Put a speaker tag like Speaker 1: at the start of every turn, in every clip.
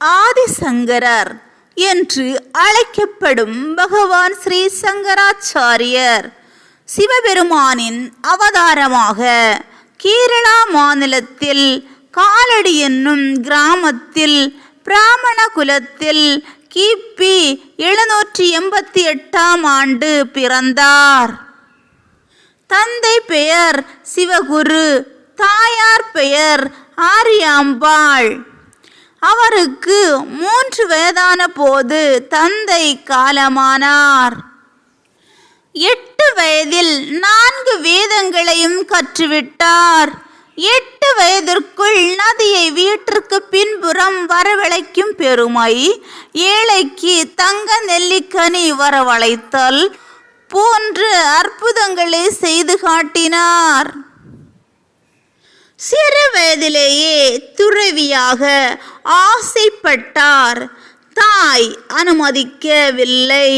Speaker 1: ஆதிசங்கரர் என்று அழைக்கப்படும் பகவான் ஸ்ரீ சங்கராச்சாரியர். சிவபெருமானின் அவதாரமாக கேரளா மாநிலத்தில் காலடி என்னும் கிராமத்தில் பிராமண குலத்தில் கிபி எழுநூற்றி எண்பத்தி எட்டாம் ஆண்டு பிறந்தார். தந்தை பெயர் சிவகுரு தாயார் பெயர் ஆரியாம்பாள். அவருக்கு மூன்று வயதான போது தந்தை காலமானார். எட்டு வயதில் நான்கு வேதங்களையும் கற்றுவிட்டார். எட்டு வயதிற்குள் நதியை வீட்டிற்கு பின்புறம் வரவழைக்கும் பெருமை ஏழைக்கு தங்க நெல்லிக்கனி வரவழைத்தல் போன்ற அற்புதங்களை செய்து காட்டினார். சிறு வயதிலேயே துறவியாக ஆசைப்பட்டார். தாய் அனுமதிக்கவில்லை.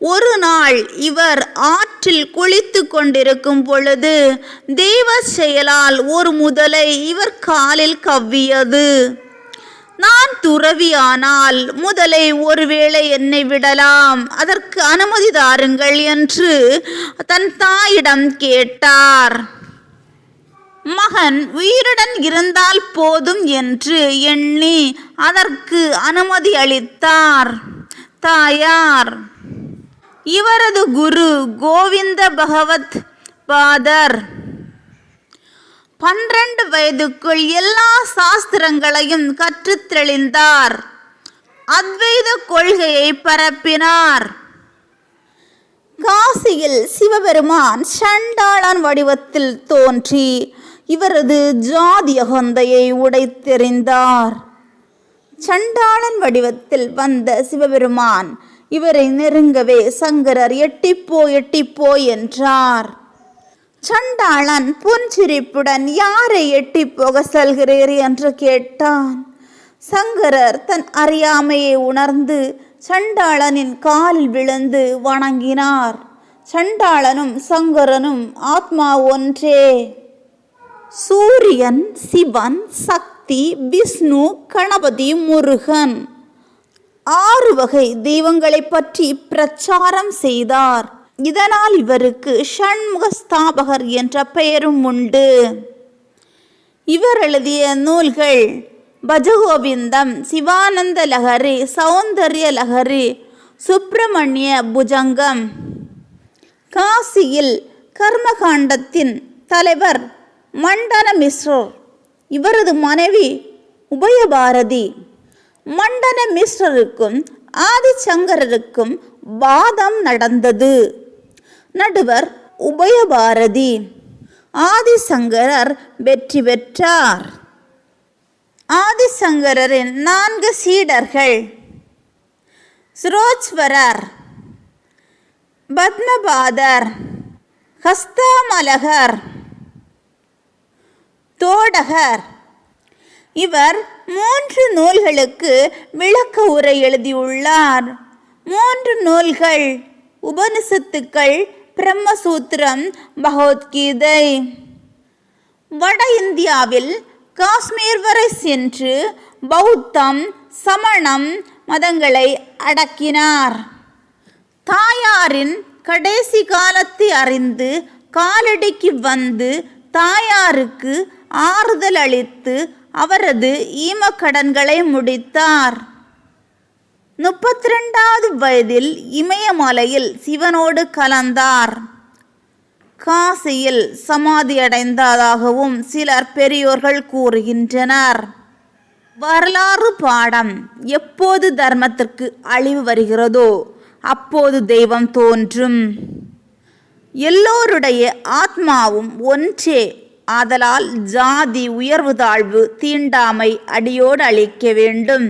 Speaker 1: ஒரு நாள் இவர் ஆற்றில் குளித்து கொண்டிருக்கும் பொழுது தெய்வ செயலால் ஒரு முதலை இவர் காலில் கவ்வியது. நான் துறவியானால் முதலை ஒருவேளை என்னை விடலாம் அதற்கு அனுமதி தாருங்கள் என்று தன் தாயிடம் கேட்டார். அவன் உயிருடன் இருந்தால் போதும் என்று எண்ணி அதற்கு அனுமதி அளித்தார். தாயார் இவரது குரு கோவிந்த பகவத் பாதர். பன்னிரண்டு வயதுக்குள் எல்லா சாஸ்திரங்களையும் கற்றுத் தெளிந்தார். அத்வைத கொள்கையை பரப்பினார். காசியில் சிவபெருமான் சண்டாளன் வடிவத்தில் தோன்றி இவரது ஜாதி அகந்தையை உடைத்தெறிந்தார். சண்டாளன் வடிவத்தில் வந்த சிவபெருமான் இவரை நெருங்கவே சங்கரர் எட்டிப்போ எட்டிப்போ என்றார். சண்டாளன் புன்சிரிப்புடன் யாரை எட்டி போக செல்கிறீர்? என்று கேட்டான். சங்கரர் தன் அறியாமையை உணர்ந்து சண்டாளனின் காலில் விழுந்து வணங்கினார். சண்டாளனும் சங்கரனும் ஆத்மா ஒன்றே! சூரியன் சிவன் சக்தி விஷ்ணு கணபதி முருகன். ஆறு வகை தெய்வங்களை பற்றி பிரச்சாரம் செய்தார். இதனால் இவருக்கு ஷண்முக ஸ்தாபகர் என்ற பெயரும் உண்டு. இவர் எழுதிய நூல்கள் பஜகோவிந்தம் சிவானந்த லஹரி சௌந்தர்ய லஹரி சுப்பிரமணிய புஜங்கம். காசியில் கர்மகாண்டத்தின் தலைவர் மண்டன மிஸ்ரர் இவரது மனைவி உபயபாரதி. மண்டன மிஸ்ரருக்கும் ஆதிசங்கரருக்கும் வாதம் நடந்தது. நடுவர் உபயபாரதி. ஆதிசங்கரர் வெற்றி பெற்றார். ஆதிசங்கரரின் நான்கு சீடர்கள். சுரோச்வரர் பத்மபாதர் ஹஸ்தாமலகர் தோடகர். இவர் மூன்று நூல்களுக்கு விளக்க உரை எழுதியுள்ளார். மூன்று நூல்கள் உபனிஷத்துக்கள் பிரம்மசூத்திரம் பகவத்கீதை. வட இந்தியாவில் காஷ்மீர் வரை சென்று பௌத்தம் சமணம் மதங்களை அடக்கினார். தாயாரின் கடைசி காலத்தை அறிந்து காலடிக்கு வந்து தாயாருக்கு ஆறுதல் அளித்து அவரது ஈமக்கடன்களை முடித்தார். முப்பத்தி ரெண்டாவது வயதில் இமயமலையில் சிவனோடு கலந்தார். காசியில் சமாதி அடைந்ததாகவும் சிலர் பெரியோர்கள் கூறுகின்றனர். வரலாறு பாடம் எப்போது தர்மத்திற்கு அழிவு வருகிறதோ அப்போது தெய்வம் தோன்றும். எல்லோருடைய ஆத்மாவும் ஒன்றே ஆதலால் ஜாதி உயர்வு தாழ்வு தீண்டாமை அடியோடு அழிக்க வேண்டும்.